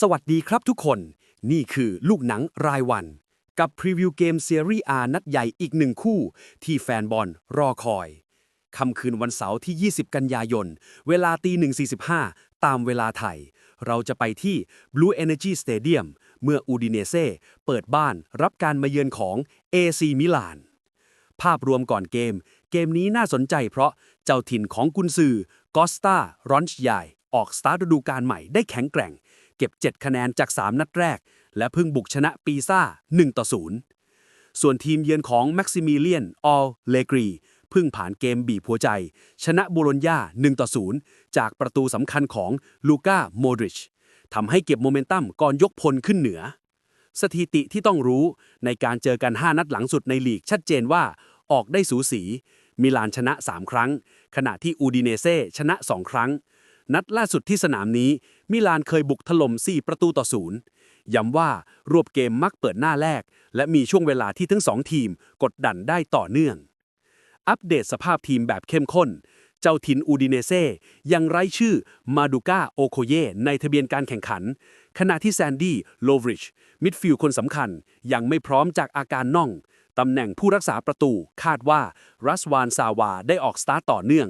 สวัสดีครับทุกคน นี่คือลูกหนังรายวัน กับพรีวิวเกมซีรีส์ R นัดใหญ่อีกหนึ่งคู่ ที่แฟนบอลรอคอยค่ำคืนวันเสาร์ที่ 20 กันยายน เวลาตี1.45 ตามเวลาไทย เราจะไปที่ Blue Energy Stadium เมื่ออูดิเนเซ่เปิดบ้านรับการมาเยือนของ AC มิลาน ภาพรวมก่อนเกม เกมนี้น่าสนใจเพราะเจ้าถิ่นของกุนซือกอสตารอนช์ใหญ่ออกสตาร์ทฤดูกาลใหม่ได้แข็งแกร่ง เก็บ 7 คะแนนจาก 3 นัดแรก และเพิ่งบุกชนะปีซ่า 1 ต่อ 0 ส่วนทีมเยือนของแม็กซิมิเลียน ออลเลกรีเพิ่งผ่านเกมบีบหัวใจ ชนะโบโลญญา1ต่อ 0 จากประตูสำคัญของลูก้าโมดริชทำให้เก็บโมเมนตัมก่อนยกพลขึ้นเหนือ สถิติที่ต้องรู้ในการเจอกัน 5 นัดหลังสุดในลีกชัดเจนว่าออกได้สูสี มิลานชนะ 3 ครั้ง ขณะที่อูดิเนเซ่ชนะ 2 ครั้ง นัดล่าสุดที่สนามนี้มิลานเคยบุกถล่ม4 ประตูต่อศูนย์ย้ำว่ารวบเกมมักเปิดหน้าแรก และมีช่วงเวลาที่ทั้งสองทีมกดดันได้ต่อเนื่อง อัปเดตสภาพทีมแบบเข้มข้น เจ้าทินอูดิเนเซ่ยังไร้ชื่อมาดูก้าโอโคเยในทะเบียนการแข่งขัน ขณะที่แซนดี้โลวริชมิดฟิลด์คนสำคัญยังไม่พร้อมจากอาการน่อง ตำแหน่งผู้รักษาประตู คาดว่ารัสวานซาวาได้ออกสตาร์ตต่อเนื่อง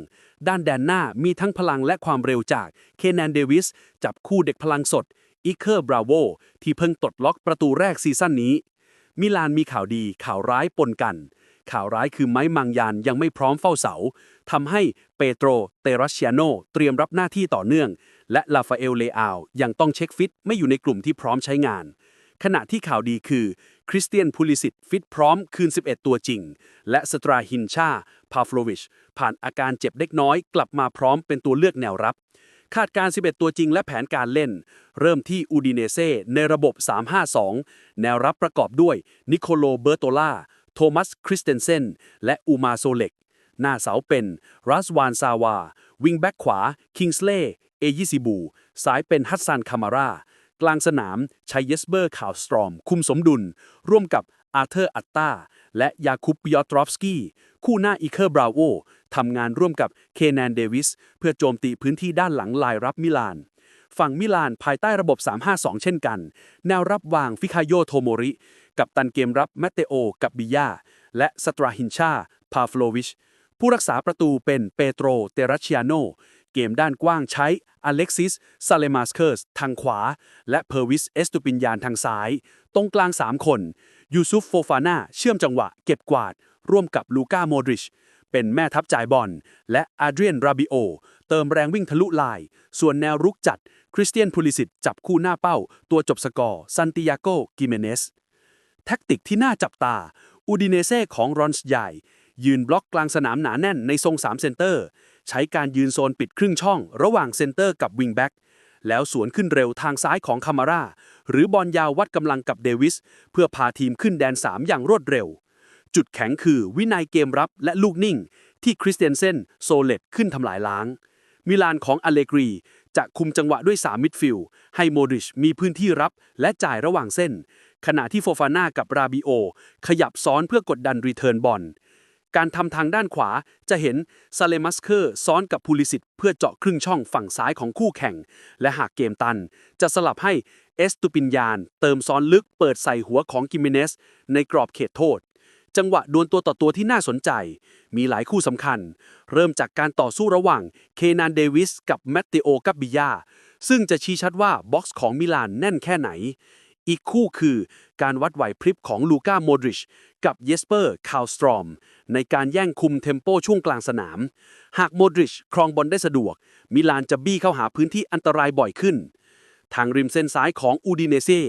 ด้านแดนหน้ามีทั้งพลังและความเร็วจากเคนแนเดวิส จับคู่เด็กพลังสดอิเคอร์บราโวที่เพิ่งตดล็อกประตูแรกซีซั่นนี้ มิลานมีข่าวดีข่าวร้ายปนกัน ข่าวร้ายคือไม้มังยานยังไม่พร้อมเฝ้าเสาทำให้เปโตรเตรัสเชียโนเตรียมรับหน้าที่ต่อเนื่อง และลาฟาเอลเลอาวยังต้องเช็คฟิต ไม่อยู่ในกลุ่มที่พร้อมใช้งาน ขณะที่ข่าวดีคือ คริสเตียนพูลิสิตฟิตพร้อมคืน 11 ตัวจริง และสตราฮินชา พาฟโลวิช ผ่านอาการเจ็บเล็กน้อย กลับมาพร้อมเป็นตัวเลือกแนวรับ คาดการ 11 ตัวจริงและแผนการเล่น เริ่มที่อูดิเนเซ่ในระบบ 352 แนวรับประกอบด้วยนิโคโลเบอร์โตลาโทมัสคริสเตนเซนและอูมาโซเล็กหน้าเสาเป็นรัสวานซาวา วิงแบ็กขวา คิงสเล่ เอยิซิบู ซ้ายเป็นฮัตซันคามารา กลางสนามชัยเยสเบอร์ข่าวสตรอม คุมสมดุล ร่วมกับอาร์เธอร์อัตตาและยาคุปยอตรอฟสกี้ คู่หน้าอีเคอร์บราโวทำงานร่วมกับเคนนเดวิส เพื่อโจมตีพื้นที่ด้านหลังลายรับมิลาน ฝั่งมิลานภายใต้ระบบ 352 เช่นกัน แนวรับวางฟิคาโยโทโมริ กับตันเกมรับแมตเตโอ กับบิยาและสตราฮินชา พาฟโลวิช ผู้รักษาประตูเป็นเปโตร เตรัชเชียโน เกมด้านกว้างใช้อเล็กซิสซาเลมาสเคิร์สทางขวา และเพอร์วิสเอสตูปินยานทางซ้าย ตรงกลาง 3 คนยูซุฟโฟฟาน่าเชื่อมจังหวะเก็บกวาด ร่วมกับลูก้าโมดริช เป็นแม่ทัพจ่ายบอล และอาเดรียนราบิโอ เติมแรงวิ่งทะลุลาย ส่วนแนวรุกจัด คริสเตียนพูลิสิตจับคู่หน้าเป้า ตัวจบสกอร์ซันติยาโกกิเมเนสแท็กติกที่น่าจับตา อูดิเนเซ่ของรอนส์ใหญ่ ยืนบล็อกกลางสนามหนาแน่นในทรง3เซนเตอร์ ใช้การยืนโซนปิดครึ่งช่อง ระหว่างเซนเตอร์กับวิงแบ็กแล้วสวนขึ้นเร็วทางซ้ายของคามาร่าหรือบอลยาววัดกำลังกับเดวิส เพื่อพาทีมขึ้นแดน 3 อย่างรวดเร็ว จุดแข็งคือวินัยเกมรับและลูกนิ่ง ที่คริสเตียนเซนโซเลตขึ้นทำลายล้าง มิลานของอเลกรีจะคุมจังหวะด้วย 3 มิดฟิลด์ให้โมดริชมีพื้นที่รับและจ่ายระหว่างเส้น ขณะที่โฟฟาน่ากับราบิโอ ขยับซ้อนเพื่อกดดันรีเทิร์นบอล การทำทางด้านขวาจะเห็นซาเลมัสเคอร์ซ้อนกับพูลิสิตเพื่อเจาะครึ่งช่องฝั่งซ้ายของคู่แข่ง และหากเกมตัน จะสลับให้เอสตูปินยาน เติมซ้อนลึกเปิดใส่หัวของกิเมเนส ในกรอบเขตโทษ จังหวะดวลตัวต่อตัวที่น่าสนใจ มีหลายคู่สำคัญ เริ่มจากการต่อสู้ระหว่างเคนานเดวิสกับแมตติโอกับบิยาซึ่งจะชี้ชัดว่าบ็อกซ์ของมิลานแน่นแค่ไหน อีกคู่คือการวัดไหวพริบของลูก้าโมดริชกับเยสเปอร์คาวสตรอมในการแย่งคุมเทมโปช่วงกลางสนาม หากโมดริชครองบอลได้สะดวก มิลานจะบี้เข้าหาพื้นที่อันตรายบ่อยขึ้น ทางริมเส้นซ้ายของอูดิเนเซ่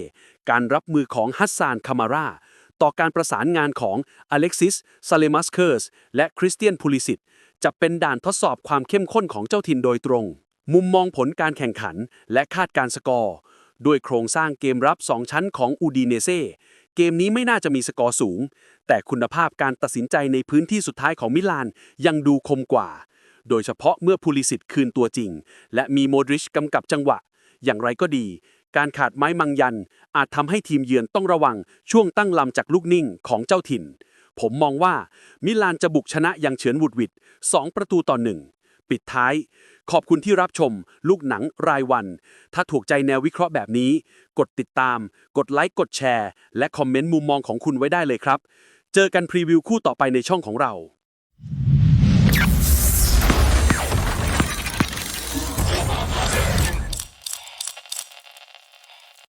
การรับมือของฮัสซานคามาราต่อการประสานงานของอเล็กซิสซาเลมัสเคิร์สและคริสเตียนพูลิสิตจะเป็นด่านทดสอบความเข้มข้นของเจ้าถิ่นโดยตรง มุมมองผลการแข่งขันและคาดการสกอร์ ด้วยโครงสร้างเกมรับ 2 ชั้นของอูดิเนเซ่เกมนี้ไม่น่าจะมีสกอร์สูง แต่คุณภาพการตัดสินใจในพื้นที่สุดท้ายของมิลานยังดูคมกว่า โดยเฉพาะเมื่อพูลิสิตคืนตัวจริง และมีโมดริชกำกับจังหวะ อย่างไรก็ดี การขาดไม้มังยัน อาจทำให้ทีมเยือนต้องระวังช่วงตั้งลำจากลูกนิ่งของเจ้าถิ่น ผมมองว่ามิลานจะบุกชนะอย่างเฉือนวุดวิด2ประตูต่อหนึ่ง ปิดท้าย ขอบคุณที่รับชม ลูกหนังรายวัน ถ้าถูกใจแนววิเคราะห์แบบนี้ กดติดตาม กดไลค์กดแชร์ และคอมเมนต์มุมมองของคุณไว้ได้เลยครับ เจอกันพรีวิวคู่ต่อไปในช่องของเรา